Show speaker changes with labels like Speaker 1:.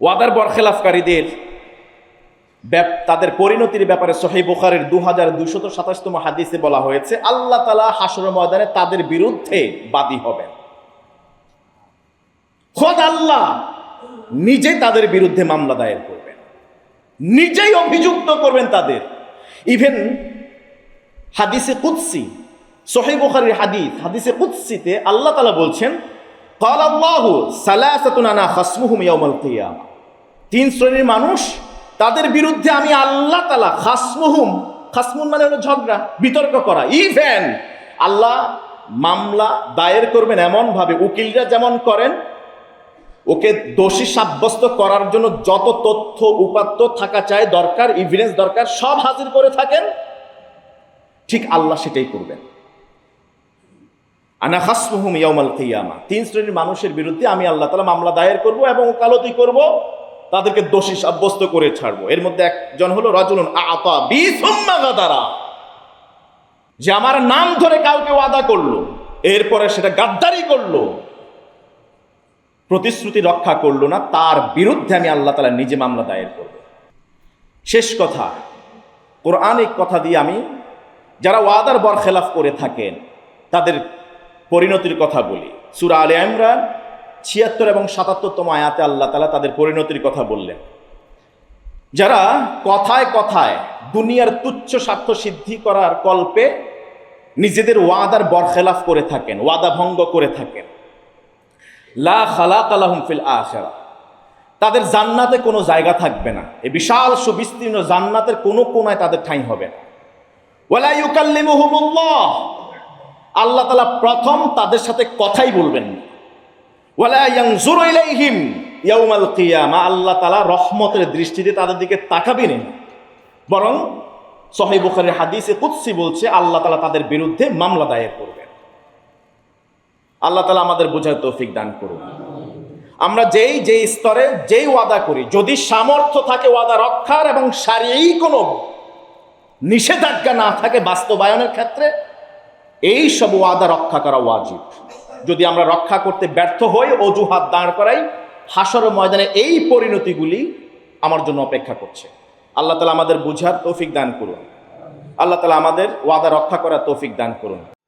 Speaker 1: ওয়াদার বরখেলাফকারীদের ব্যাপ- তাদের পরিণতির ব্যাপারে সহি বুখারের দু হাজার দুশত সাতাশতম হাদিসে বলা হয়েছে আল্লাহ তালা হাসর ময়দানে তাদের বিরুদ্ধে বাদী হবেন খোদ আল্লাহ নিজে তাদের বিরুদ্ধে মামলা দায়ের করবেন নিজেই অভিযুক্ত করবেন তাদের ইভেন হাদিসে কুৎসি সহি বুখারীর হাদিস হাদিসে কুৎসিতে আল্লাহ তালা বলছেন قال الله ثلاثة أنا خصمهم يوم القيامة তিন শ্রেণির মানুষ, তাদের বিরুদ্ধে আমি আল্লাহ তালা খাসমুহুম খাসমুন মানে হলো ঝগড়া, বিতর্ক করা। ইভেন আল্লাহ মামলা দায়ের করবেন এমনভাবে, উকিলরা যেমন করেন, ওকে দোষী সাব্যস্ত করার জন্য যত তথ্য, উপাত্ত থাকা চায় দরকার ইভিডেন্স দরকার, সব হাজির করে থাকেন, ঠিক আল্লাহ সেটাই করবেন। আনা খাসমুহুম ইয়ামাল কিয়ামা। তিন শ্রেণির মানুষের বিরুদ্ধে আমি আল্লাহ তাআলা মামলা দায়ের করব এবং ওকালতি করব। তাদেরকে দোষী সাব্যস্ত করে ছাড়বো। এর মধ্যে একজন হলো বিসুম্মা গাদারা। যে আমার নাম ধরে কাউকে ওয়াদা করল, এরপরে সেটা গাদ্দারি করল, প্রতিশ্রুতি রক্ষা করল না, তার বিরুদ্ধে আমি আল্লাহ তালা নিজে মামলা দায়ের করব। শেষ কথা কোরআনিক কথা দিয়ে আমি, যারা ওয়াদার বরখেলাফ করে থাকেন, তাদের পরিণতির কথা বলি। সুরা আলে ইমরান ছিয়াত্তর এবং সাতাত্তরতম আয়াতে আল্লাহ তালা তাদের পরিণতির কথা বললেন। যারা কথায় কথায় দুনিয়ার তুচ্ছ স্বার্থ সিদ্ধি করার কল্পে নিজেদের ওয়াদার বরখেলাফ করে থাকেন, ওয়াদা ভঙ্গ করে থাকেন। লা খালাক আলাহুম ফিল আখিরা তাদের জান্নাতে কোনো জায়গা থাকবে না। এই বিশাল সুবিস্তীর্ণ জান্নাতের কোনো কোনায় তাদের ঠাঁই হবে না। আল্লাহ তাআলা প্রথম তাদের সাথে কথাই বলবেন না। ওয়ালা ইয়ানজুরু ইলাইহিম ইয়াউমাল কিয়ামা, আল্লাহ তাআলা রহমতের দৃষ্টিতে তাদের দিকে তাকাবেন না। বরং বুখারীর হাদিসে কুদসি বলছে, আল্লাহ তাআলা তাদের বিরুদ্ধে মামলা দায়ের করবেন। আল্লাহ তালা আমাদের বোঝার তৌফিক দান করুন। আমরা যেই যেই স্তরে যেই ওয়াদা করি, যদি সামর্থ্য থাকে ওয়াদা রক্ষার এবং সারিয়েই কোনো নিষেধাজ্ঞা না থাকে বাস্তবায়নের ক্ষেত্রে, এই সব ওয়াদা রক্ষা করা ওয়াজিব। যদি আমরা রক্ষা করতে ব্যর্থ হই, অজুহাত দাঁড় করাই, হাসর ময়দানে এই পরিণতিগুলি আমার জন্য অপেক্ষা করছে। আল্লাহ তালা আমাদের বুঝার তৌফিক দান করুন। আল্লাহ তালা আমাদের ওয়াদা রক্ষা করার তৌফিক দান করুন।